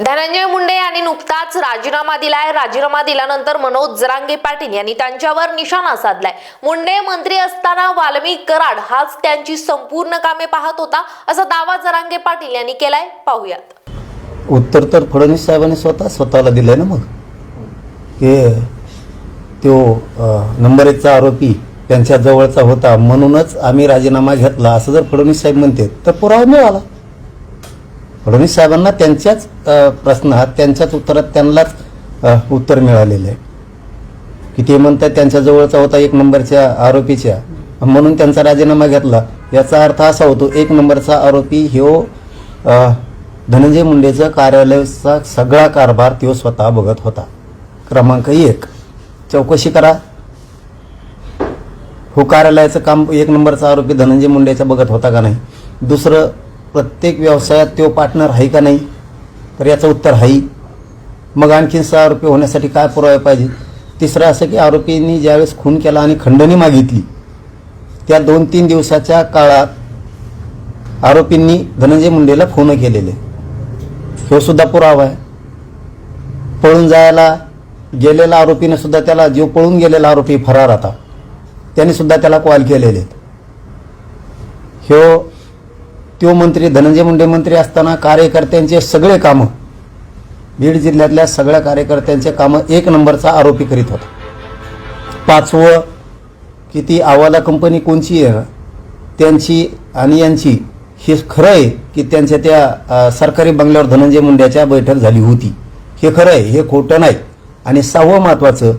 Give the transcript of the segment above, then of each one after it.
धनंजय मुंडे यांनी नुकताच राजीनामा दिलाय. राजीनामा दिल्यानंतर मनोज जरांगे पाटील यांनी त्यांच्यावर निशाणा साधलाय. मुंडे मंत्री असताना वाल्मिक कराड हाच त्यांची संपूर्ण कामे पाहत होता असा दावा जरांगे पाटील यांनी केलाय. पाहूयात. उत्तर तर फडणवीस साहेबांनी स्वतः स्वतःला दिलंय ना मग? हे तो अं, नंबर एकचा आरोपी त्यांच्या जवळचा होता म्हणूनच आम्ही राजीनामा घेतला. असं जर फडणवीस साहेब म्हणते तर पुरावा मिळाला. फडणवीस साहेबांना त्यांच्याच प्रश्नात त्यांच्याच उत्तरात त्यांनाच उत्तर मिळालेलं आहे. की ते म्हणतात त्यांच्या जवळचा होता एक नंबरच्या आरोपीच्या. म्हणून त्यांचा राजीनामा घेतला. याचा अर्थ असा होतो एक नंबरचा आरोपी ह्यो धनंजय मुंडेचं कार्यालयाचा सगळा कारभार तो स्वतः बघत होता. क्रमांक एक. चौकशी करा. हो कार्यालयाचं काम एक नंबरचा आरोपी धनंजय मुंडेचा बघत होता का नाही? दुसरं प्रत्येक व्यवसायात तो पार्टनर आहे का नाही? तर याचं उत्तर आहे. मग आणखीन सहा आरोपी होण्यासाठी काय पुरावे पाहिजे तिसरं असं की आरोपींनी ज्यावेळेस खून केला आणि खंडणी मागितली त्या दोन तीन दिवसाच्या काळात आरोपींनी धनंजय मुंडेला फोन केलेले. हे सुद्धा पुरावा आहे. पळून जायला गेलेला आरोपीने सुद्धा त्याला जो पळून गेलेला आरोपी फरार आता त्याने सुद्धा त्याला कॉल केलेले. ह्यो तो मंत्री धनंजय मुंडे मंत्री असताना कार्यकर्त्यांचे सगळे कामं बीड जिल्ह्यातल्या सगळ्या कार्यकर्त्यांचे कामं एक नंबरचा आरोपी करीत होता. पाचवं की ती आवाला कंपनी कोणची आहे? त्यांची आणि यांची. हे खरं आहे की त्यांच्या त्या सरकारी बंगल्यावर धनंजय मुंड्याच्या बैठक झाली होती. हे खरं आहे हे खोटं नाही. आणि सहावं महत्त्वाचं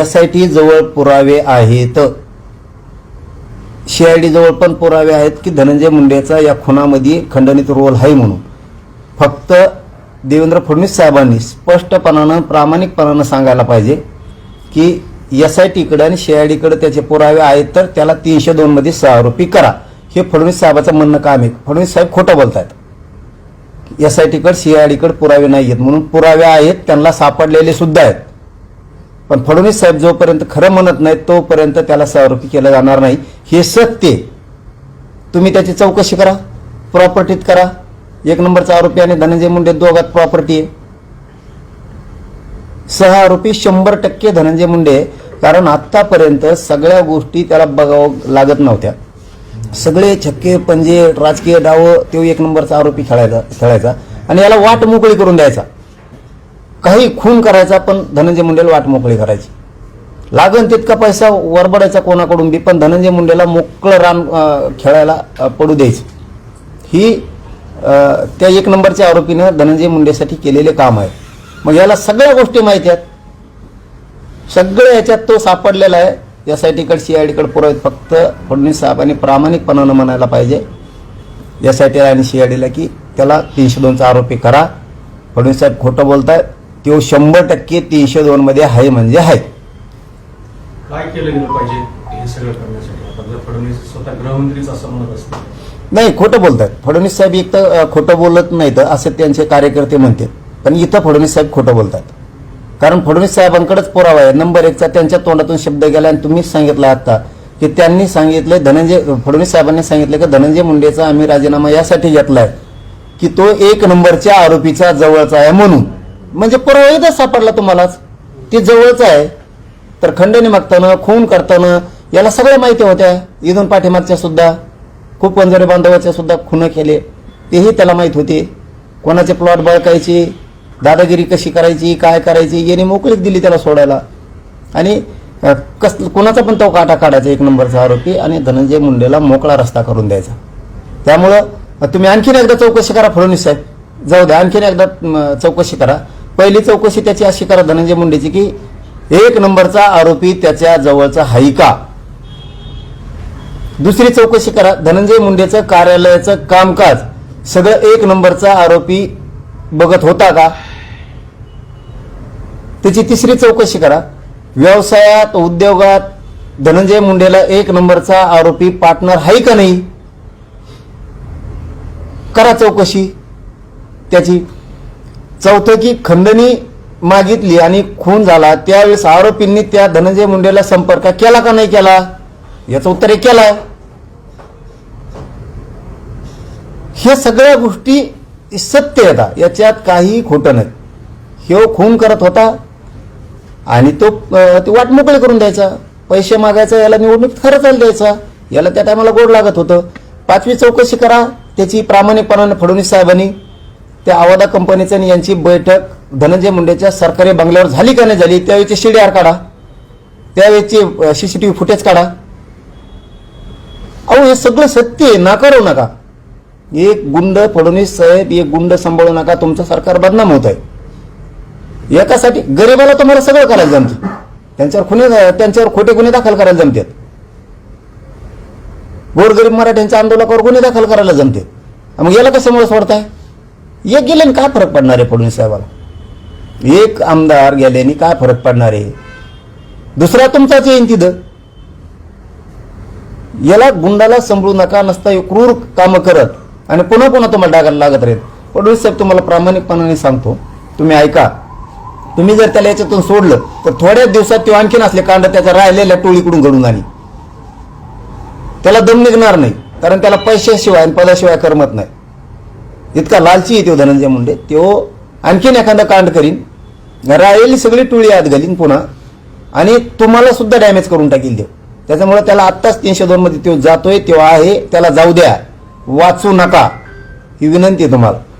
एस आय टी जवळ पुरावे आहेत. सीआयडीजवळ पण पुरावे आहेत की धनंजय मुंडेचा या खुनामध्ये खंडनित रोल आहे म्हणून. फक्त देवेंद्र फडणवीस साहेबांनी स्पष्टपणानं प्रामाणिकपणानं सांगायला पाहिजे की एस आय टीकडे आणि सीआयडीकडे त्याचे पुरावे आहेत तर त्याला तीनशे दोनमध्ये सहा आरोपी करा. हे फडणवीस साहेबाचं म्हणणं काम आहे. फडणवीस साहेब खोटं बोलतायत. एस आय टीकडे सीआयडीकडे पुरावे नाही आहेत म्हणून पुरावे आहेत त्यांना सापडलेले सुद्धा आहेत. पण फडणवीस साहेब जोपर्यंत खरं म्हणत नाहीत तोपर्यंत त्याला सहारोपी केलं जाणार नाही. हे सत्य आहे. तुम्ही त्याची चौकशी करा प्रॉपर्टीत करा. एक नंबरचा आरोपी आणि धनंजय मुंडे दोघात प्रॉपर्टी आहे. सह आरोपी शंभर टक्के धनंजय मुंडे कारण आत्तापर्यंत सगळ्या गोष्टी त्याला बघावं लागत नव्हत्या. सगळे छक्के पंजे राजकीय डाव तो एक नंबरचा आरोपी खेळायचा खेळायचा. आणि याला वाट मोकळी करून द्यायचा. काही खून करायचा पण धनंजय मुंडेला वाट मोकळी करायची. लागन तितका पैसा वरबडायचा कोणाकडून बी पण धनंजय मुंडेला मोकळं रान खेळायला पडू द्यायचं. ही त्या एक नंबरच्या आरोपीनं धनंजय मुंडेसाठी केलेले काम आहे. मग याला सगळ्या गोष्टी माहिती आहेत. सगळ्या याच्यात तो सापडलेला आहे. एस आय सी आय डीकडे पुरावेत फक्त फडणवीस साहेबांनी प्रामाणिकपणानं म्हणायला पाहिजे. यासाठी आणि सी आय डीला की त्याला तीनशे दोनचा आरोपी करा. फडणवीस साहेब खोटं बोलतायत. तो शंभर टक्के तीनशे दोनमध्ये आहे म्हणजे आहे. काय केलं गेलं पाहिजे हे सगळं करण्यासाठी? फडणवीस स्वतः गृहमंत्रीच असं म्हणत असतील. नाही खोटं बोलतात. फडणवीस साहेब एक तर खोटं बोलत नाहीत असे त्यांचे कार्यकर्ते म्हणतात. पण इथं फडणवीस साहेब खोटं बोलतात. कारण फडणवीस साहेबांकडेच पुरावा आहे. नंबर एकचा त्यांच्या तोंडातून शब्द गेला आणि तुम्हीच सांगितलं आता की त्यांनी सांगितले धनंजय फडणवीस साहेबांनी सांगितलं की धनंजय मुंडेचा आम्ही राजीनामा यासाठी घेतलाय की तो एक नंबरच्या आरोपीचा जवळचा आहे म्हणून. म्हणजे पुरावा सापडला तुम्हालाच. ती जवळच आहे. तर खंडणी मागताना खून करताना याला सगळ्या माहिती होत्या. इथून पाठीमागच्या सुद्धा खूप वंजारे बांधवाच्या सुद्धा खुनं केले. तेही त्याला माहीत होते. कोणाचे प्लॉट बळकायचे दादागिरी कशी करायची काय करायची याने मोकळीक दिली त्याला सोडायला. आणि कस कोणाचा पण तो काटा काढायचा एक नंबरचा आरोपी आणि धनंजय मुंडेला मोकळा रस्ता करून द्यायचा. त्यामुळं तुम्ही आणखीन एकदा चौकशी करा फडणवीस साहेब. जाऊ द्या आणखीन एकदा चौकशी करा. पहिली चौकशी त्याची अशी करा धनंजय मुंडेची की एक नंबरचा आरोपी त्याच्या जवळचा हायका. दुसरी चौकशी करा धनंजय मुंडेचं कार्यालयाचं कामकाज. सगळं एक नंबरचा आरोपी बघत होता का? त्याची तिसरी चौकशी करा. व्यवसायात उद्योगात धनंजय मुंडेला एक नंबरचा आरोपी पार्टनर आहे का नाही? करा चौकशी. त्याची चौथं की खंडणी मागितली आणि खून झाला. त्यावेळेस आरोपींनी त्या धनंजय मुंडेला संपर्क केला का नाही केला? याचं उत्तर हे केला हे सगळ्या गोष्टी सत्य येतात याच्यात काही खोटं नाही. ह्यो खून करत होता आणि तो ती वाट मोकळी करून द्यायचा. पैसे मागायचा याला निवडणूक खर्चायला द्यायचा. याला त्या टायमाला गोड लागत होतं. पाचवी चौकशी करा. त्याची प्रामाणिकपणाने फडणवीस साहेबांनी त्या आवादा कंपनीचं आणि यांची बैठक धनंजय मुंडेच्या सरकारी बंगल्यावर झाली का नाही झाली त्यावेळेची आर काढा. त्यावेळेची व्ही फुटेज काढा. अहो हे सगळं सत्य आहे नाकारू नका. एक गुंड फडणवीस साहेब एक गुंड सांभाळू नका तुमचं सरकार बदनाम होत आहे. एकासाठी गरिबाला तुम्हाला सगळं करायला जमते. त्यांच्यावर खुने त्यांच्यावर खोटे गुन्हे दाखल करायला जमतात. गोरगरीब मराठ्यांच्या आंदोलनावर गुन्हे दाखल करायला जमते मग याला कशामुळे सोडताय? एक गेल्याने काय फरक पडणार आहे फडणवीस साहेबाला? एक आमदार गेल्याने काय फरक पडणार आहे? दुसरा तुमचाच येईन तिथं. याला गुंडाला संभळू नका नसता क्रूर कामं करत. आणि पुन्हा पुन्हा तुम्हाला डागायला लागत राहील. फडणवीस साहेब तुम्हाला प्रामाणिकपणाने सांगतो. तुम्ही ऐका. तुम्ही जर त्याला याच्यातून सोडलं तर थोड्याच दिवसात तो आणखीन असले कांड त्याच्या राहिलेल्या टोळीकडून घडून आणि त्याला दम निघणार नाही कारण त्याला पैशाशिवाय आणि पदाशिवाय करमत नाही. इतका लालची येतो धनंजय मुंडे. तो आणखीन एखादं कांड करीन. राहिलेली सगळी टोळी आत घालीन पुन्हा. आणि तुम्हाला सुद्धा डॅमेज करून टाकील देव त्याच्यामुळे त्याला आत्ताच तीनशे दोन मध्ये तो जातोय तो आहे त्याला जाऊ द्या. वाचू नका. ही विनंती आहे तुम्हाला.